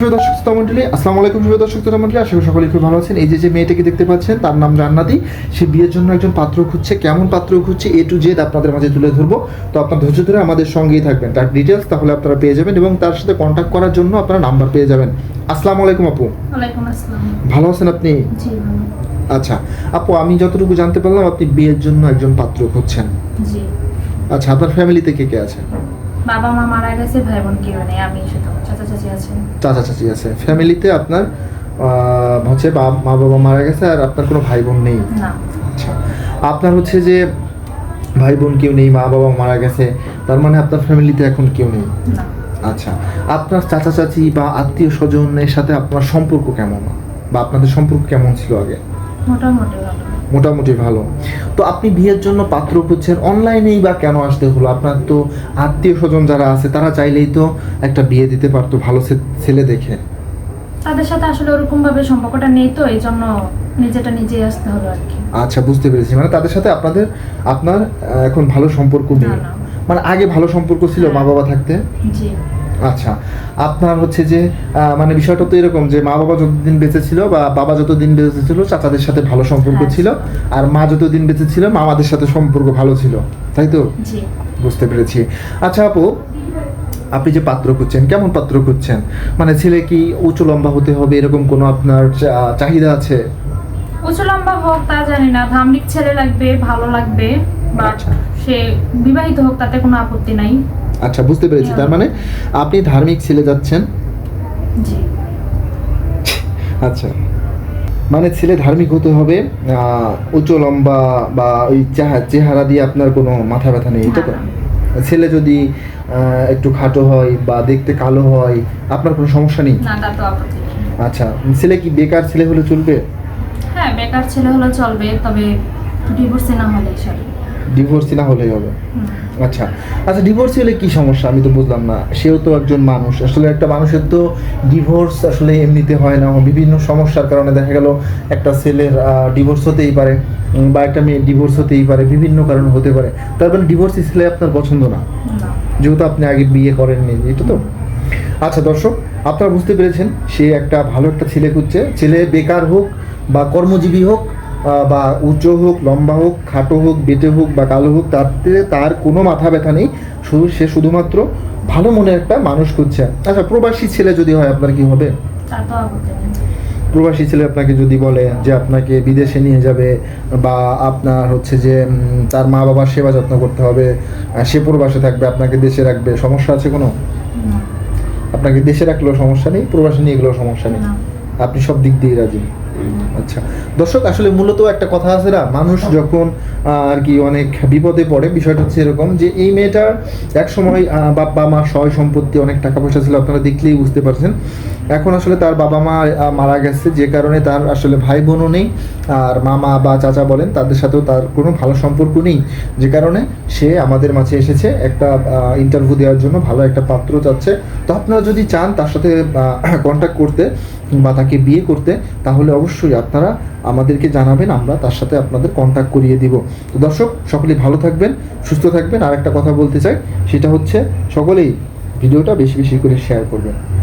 প্রিয় দর্শক শ্রোতা মণ্ডলী আসসালামু আলাইকুম প্রিয় দর্শক শ্রোতা মণ্ডলী আশা করি সকলেই খুব ভালো আছেন। এই যে যে মেয়েটাকে দেখতে পাচ্ছেন তার নাম জান্নাতি। সে বিয়ের জন্য একজন পাত্র খুঁজছে। কেমন পাত্র খুঁজছে? এ টু জেড আপনাদের মাঝে তুলে ধরবো। তো আপনার ধৈর্য ধরে আমাদের সঙ্গেই থাকবেন। তার ডিটেলস তাহলে আপনারা পেয়ে যাবেন এবং তার সাথে কন্ট্যাক্ট করার জন্য আপনারা নাম্বার পেয়ে যাবেন। আসসালামু আলাইকুম আপু। ভালো আছেন আপনি? আচ্ছা আপু আমি যতটুকু জানতে পারলাম আপনি বিয়ের জন্য একজন পাত্র খুঁজছেন। আচ্ছা আপনার ফ্যামিলিতে কে কে আছে? বাবা মা মারা গেছে ভাই বোন কেউ নেই আমি শুধু। চাচা চাচি আছে। ফ্যামিলিতে আপনার হচ্ছে মা বাবা মারা গেছে আর আপনার কোনো ভাই বোন নেই আচ্ছা। আপনার হচ্ছে যে ভাই বোন কেউ নেই মা বাবা মারা গেছে তার মানে আপনার ফ্যামিলিতে এখন কেউ নেই? আচ্ছা। আপনার চাচা চাচি বা আত্মীয় স্বজনের সাথে আপনার সম্পর্ক কেমন? বা আপনাদের সম্পর্ক কেমন ছিল আগে? মোটামুটি মোটামুটি ভালো। তো আপনি বিয়ের জন্য পাত্র খুঁজছেন অনলাইনেই বা কেন আসতে হলো? আপনার তো আত্মীয় স্বজন যারা আছে তারা চাইলেই তো একটা বিয়ে দিতে পারতো ভালো ছেলে দেখে। তাদের সাথে আসলে ওরকম ভাবে সম্পর্কটা নেই তো এই জন্য নিজেটা নিজেই আসতে হলো আর কি। আচ্ছা বুঝতে পেরেছি। মানে তাদের সাথে আপনাদের আপনার এখন ভালো সম্পর্ক নেই। মানে আগে ভালো সম্পর্ক ছিল মা বাবা থাকতে? জি। আচ্ছা আপনার হচ্ছে যে মানে বিষয়টা তো এরকম যে মা বাবা যতদিন বেঁচে ছিল বা বাবা যতদিন বেঁচে ছিল চাচাদের সাথে ভালো সম্পর্ক হ্যাঁ। ছিল আর মা যতদিন বেঁচে ছিল মামাদের সাথে সম্পর্ক ভালো ছিল তাই তো? বুঝতে পেরেছি। আচ্ছা আপু আপনি যে পাত্র খুঁজছেন কেমন পাত্র খুঁজছেন? মানে ছেলে কি উঁচু লম্বা হতে হবে এরকম কোনো আপনার চাহিদা আছে? উঁচু লম্বা হোক তা জানি না। ধার্মিক ছেলে লাগবে ভালো লাগবে বাট আচ্ছা। সে বিবাহিত হোক তাতে কোনো আপত্তি নাই। আচ্ছা বুঝতে পেরেছি। তার মানে আপনি ধার্মিক ছেলে যাচ্ছেন? জি। আচ্ছা। মানে ছেলে ধার্মিক হতে হবে উঁচু লম্বা বা ওই চেহারা দিয়ে আপনার কোনো মাথা ব্যথা নেই তো? ছেলে যদি একটু খাটো হয় বা দেখতে কালো হয় আপনার কোনো সমস্যা নেই? আচ্ছা ছেলে কি বেকার ছেলে হলে চলবে? হ্যাঁ বেকার ছেলে হলে চলবে তবে ডিভোর্সে না হলে ডিভোর্সি না হলেই হবে। আচ্ছা। আচ্ছা ডিভোর্স হলে কি সমস্যা? আমি তো বুঝলাম না। সেও তো একজন মানুষ। আসলে একটা মানুষের তো ডিভোর্স আসলে এমনিতে হয় না। বিভিন্ন সমস্যার কারণে দেখা গেল একটা ছেলের ডিভোর্স হতেই পারে বা একটা মেয়ের ডিভোর্স হতেই পারে বিভিন্ন কারণ হতে পারে। তার মানে ডিভোর্সি ছেলে আপনার পছন্দ না। যেহেতু আপনি আগে বিয়ে করেননি এটা তো। আচ্ছা দর্শক আপনারা বুঝতে পেরেছেন সে একটা ভালো একটা ছেলে খুঁজছে। ছেলে বেকার হোক বা কর্মজীবী হোক বা উচ্চ হোক লম্বা হোক খাটো হোক বেটে হোক বা কালো হোক তাতে তার কোনো মাথা ব্যথা নেই। শুধু সে শুধুমাত্র ভালো মনে একটা মানুষ খুঁজছে। আচ্ছা প্রবাসী ছেলে যদি হয় আপনার কি হবে? প্রবাসী ছেলে আপনাকে যদি বলে যে আপনাকে বিদেশে নিয়ে যাবে বা আপনার হচ্ছে যে তার মা বাবার সেবা যত্ন করতে হবে সে প্রবাসে থাকবে আপনাকে দেশে রাখবে সমস্যা আছে কোনো? আপনাকে দেশে রাখলেও সমস্যা নেই প্রবাসে নিয়ে গেলেও সমস্যা নেই। আপনি সব দিক দিয়ে রাজি? আচ্ছা। দর্শক, আসলে মূলত একটা কথা আছে না, মানুষ যখন আর কি অনেক বিপদে পড়ে, বিষয়টা হচ্ছে এরকম যে এই মেয়েটার এক সময় বাবা মা সয় সম্পত্তি অনেক টাকা পয়সা ছিল, আপনারা দেখলেই বুঝতে পারছেন। এখন আসলে তার বাবা মা মারা গেছে, যে কারণে তার আসলে ভাই বোনও নেই, আর মামা বা চাচা বলেন, তাদের সাথেও তার কোনো ভালো সম্পর্ক নেই। যে কারণে সে আমাদের মাঝে এসেছে, একটা ইন্টারভিউ দেওয়ার জন্য, ভালো একটা পাত্র চাচ্ছে। তো আপনারা যদি চান তার সাথে কন্ট্যাক্ট করতে বা তাকে বিয়ে করতে, তাহলে অবশ্যই আপনারা আমাদেরকে জানাবেন, আমরা তার সাথে আপনাদের কন্ট্যাক্ট করিয়ে দিব। তো দর্শক সকলে ভালো থাকবেন, সুস্থ থাকবেন। আর একটা কথা বলতে চাই, সেটা হচ্ছে, সকলেই ভিডিওটা বেশি বেশি করে শেয়ার করবেন।